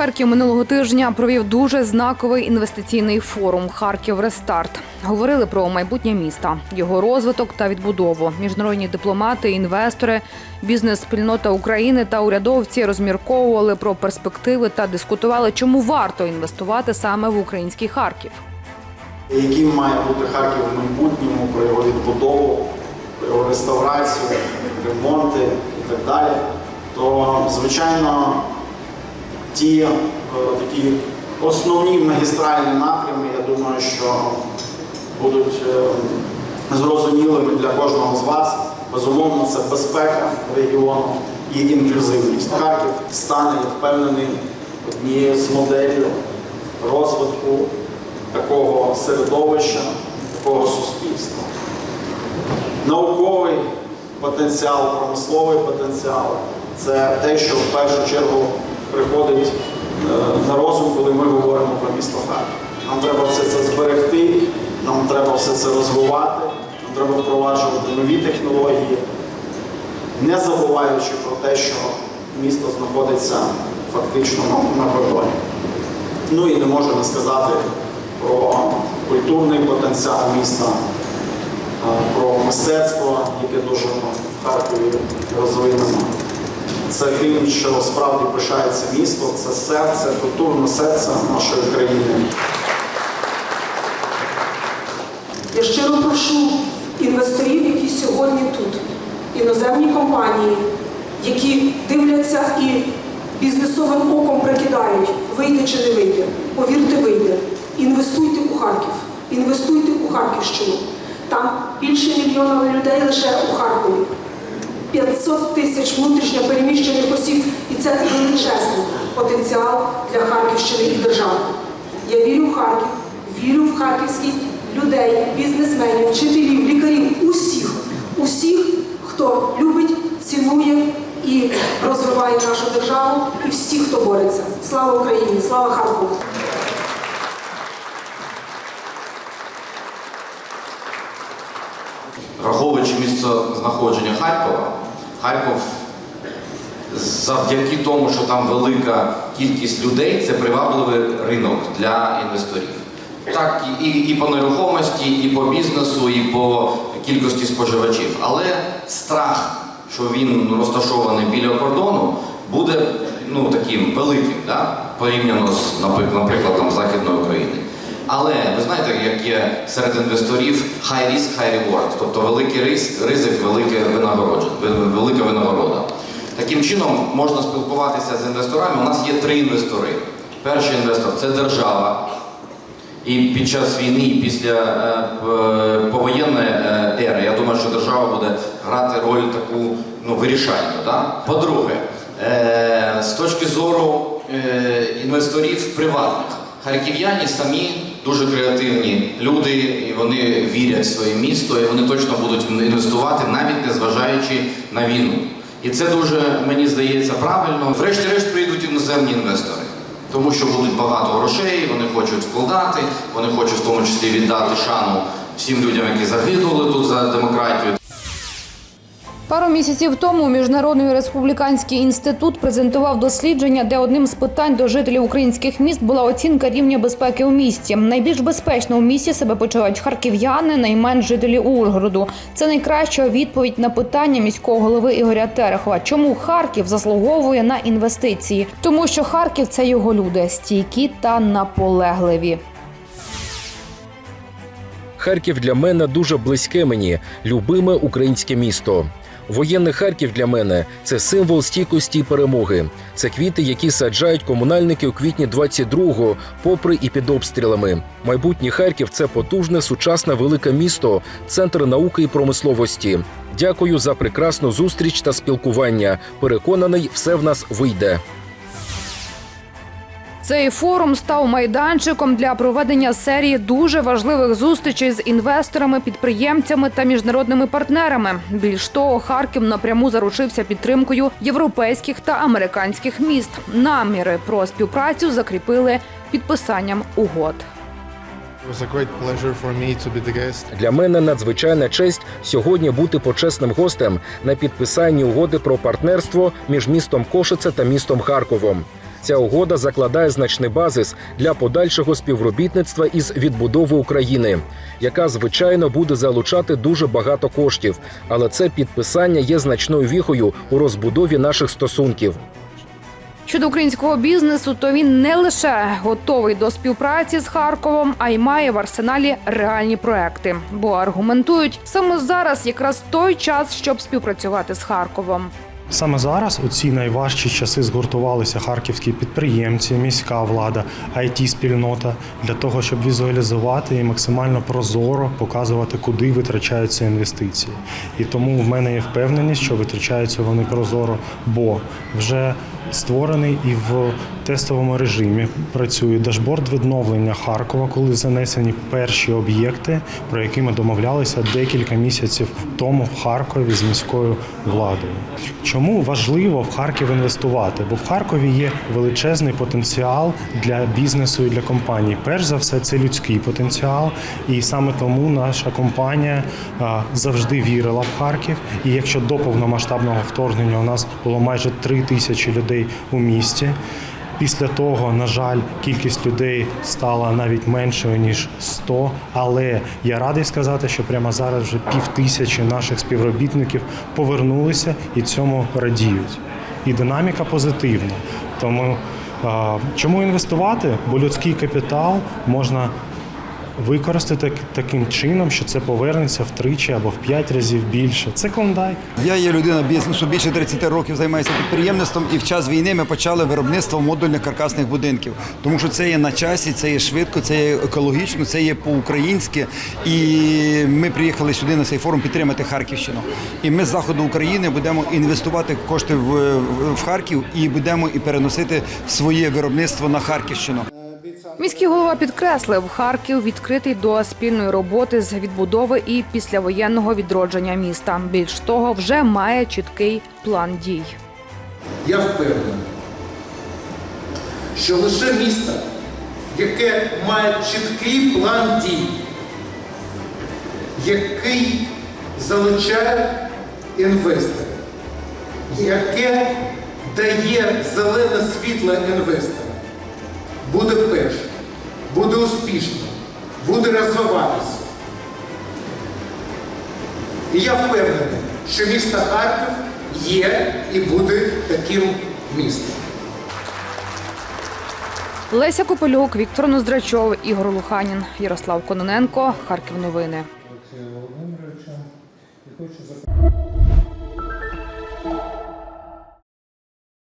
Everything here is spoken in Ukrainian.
Харків минулого тижня провів дуже знаковий інвестиційний форум Харків Рестарт. Говорили про майбутнє міста, його розвиток та відбудову. Міжнародні дипломати, інвестори, бізнес-спільнота України та урядовці розмірковували про перспективи та дискутували, чому варто інвестувати саме в український Харків. яким має бути Харків в майбутньому, про його відбудову, про його реставрацію, ремонти і так далі, то звичайно ті е, такі основні магістральні напрями, я думаю, що будуть е, зрозумілими для кожного з вас. Безумовно, це безпека регіону і інклюзивність. Харків стане, я впевнений, однією з моделей розвитку такого середовища, такого суспільства. Науковий потенціал, промисловий потенціал це те, що в першу чергу приходить е, на розум, коли ми говоримо про місто Харків. Нам треба все це зберегти, нам треба все це розвивати, нам треба впроваджувати нові технології, не забуваючи про те, що місто знаходиться фактично на- кордоні. Ну і не можу не сказати про культурний потенціал міста, е, про мистецтво, яке дуже в Харкові розвинено. Це крім що справді пишається місто, це серце, культурне серце нашої країни. Я щиро прошу інвесторів, які сьогодні тут, іноземні компанії, які дивляться і бізнесовим оком прикидають, вийде чи не вийде. Повірте, вийде. Інвестуйте у Харків, інвестуйте у Харківщину. Там більше мільйона людей лише у Харкові. 500 тисяч внутрішньо переміщених осіб, і це величезний потенціал для Харківщини і держави. Я вірю в Харків, вірю в харківських людей, бізнесменів, вчителів, лікарів, усіх, усіх, хто любить, цінує і розвиває нашу державу, і всіх, хто бореться. Слава Україні! Слава Харкову! Враховуючи місце знаходження Харкова, Харків завдяки тому, що там велика кількість людей, це привабливий ринок для інвесторів. Так, і, і по нерухомості, і по бізнесу, і по кількості споживачів. Але страх, що він розташований біля кордону, буде ну, таким великим, да? порівняно з, наприклад, там, Західною Україною. Але ви знаєте, як є серед інвесторів high risk, high reward, тобто великий ризик, ризик велике винагородження, велика винагорода. Таким чином можна спілкуватися з інвесторами. У нас є три інвестори. Перший інвестор це держава. І під час війни, і після е, повоєнної е, ери, я думаю, що держава буде грати роль таку ну, вирішальну. Да? По-друге, е, з точки зору інвесторів приватних, харків'яні самі дуже креативні люди, і вони вірять в своє місто, і вони точно будуть інвестувати, навіть не зважаючи на війну. І це дуже, мені здається, правильно. Врешті-решт прийдуть іноземні інвестори. Тому що будуть багато грошей, вони хочуть вкладати, вони хочуть в тому числі віддати шану всім людям, які загинули тут за демократію. Пару місяців тому міжнародний республіканський інститут презентував дослідження, де одним з питань до жителів українських міст була оцінка рівня безпеки у місті. Найбільш безпечно у місті себе почувають харків'яни, найменш жителі Ужгороду. Це найкраща відповідь на питання міського голови Ігоря Терехова. Чому Харків заслуговує на інвестиції? Тому що Харків це його люди стійкі та наполегливі. Харків для мене дуже близьке мені, любиме українське місто. Воєнний Харків для мене це символ стійкості і перемоги. Це квіти, які саджають комунальники у квітні 22-го, попри і під обстрілами. Майбутній Харків це потужне, сучасне велике місто, центр науки і промисловості. Дякую за прекрасну зустріч та спілкування. Переконаний, все в нас вийде. Цей форум став майданчиком для проведення серії дуже важливих зустрічей з інвесторами, підприємцями та міжнародними партнерами. Більш того, Харків напряму заручився підтримкою європейських та американських міст. Наміри про співпрацю закріпили підписанням угод. Для мене надзвичайна честь сьогодні бути почесним гостем на підписанні угоди про партнерство між містом Кошице та містом Харковом. Ця угода закладає значний базис для подальшого співробітництва із відбудови України, яка звичайно буде залучати дуже багато коштів. Але це підписання є значною віхою у розбудові наших стосунків. Щодо українського бізнесу, то він не лише готовий до співпраці з Харковом, а й має в арсеналі реальні проекти. Бо аргументують саме зараз якраз той час, щоб співпрацювати з Харковом. Саме зараз, у ці найважчі часи, згуртувалися харківські підприємці, міська влада, it спільнота для того, щоб візуалізувати і максимально прозоро показувати, куди витрачаються інвестиції. І тому в мене є впевненість, що витрачаються вони прозоро, бо вже створений і в тестовому режимі працює дашборд відновлення Харкова, коли занесені перші об'єкти, про які ми домовлялися декілька місяців тому в Харкові з міською владою. Чому важливо в Харків інвестувати? Бо в Харкові є величезний потенціал для бізнесу і для компаній. Перш за все, це людський потенціал, і саме тому наша компанія завжди вірила в Харків. І якщо до повномасштабного вторгнення у нас було майже три тисячі людей у місті. Після того, на жаль, кількість людей стала навіть меншою ніж 100, але я радий сказати, що прямо зараз вже пів тисячі наших співробітників повернулися і цьому радіють. І динаміка позитивна. Тому чому інвестувати? Бо людський капітал можна використати таким чином, що це повернеться втричі або в п'ять разів більше. Це клондайк. Я є людина бізнесу, більше 30 років займаюся підприємництвом, і в час війни ми почали виробництво модульних каркасних будинків, тому що це є на часі, це є швидко, це є екологічно, це є по-українськи. І ми приїхали сюди на цей форум підтримати Харківщину. І ми з заходу України будемо інвестувати кошти в Харків і будемо і переносити своє виробництво на Харківщину. Міський голова підкреслив, Харків відкритий до спільної роботи з відбудови і післявоєнного відродження міста. Більш того, вже має чіткий план дій. Я впевнений, що лише місто, яке має чіткий план дій, який залучає інвесторів, яке дає зелене світло інвесторам, буде першим, буде успішним, буде розвиватися. І я впевнений, що місто Харків є і буде таким містом. Леся Копелюк, Віктор Ноздрачов, Ігор Луханін, Ярослав Кононенко. Харків новини. Хочу.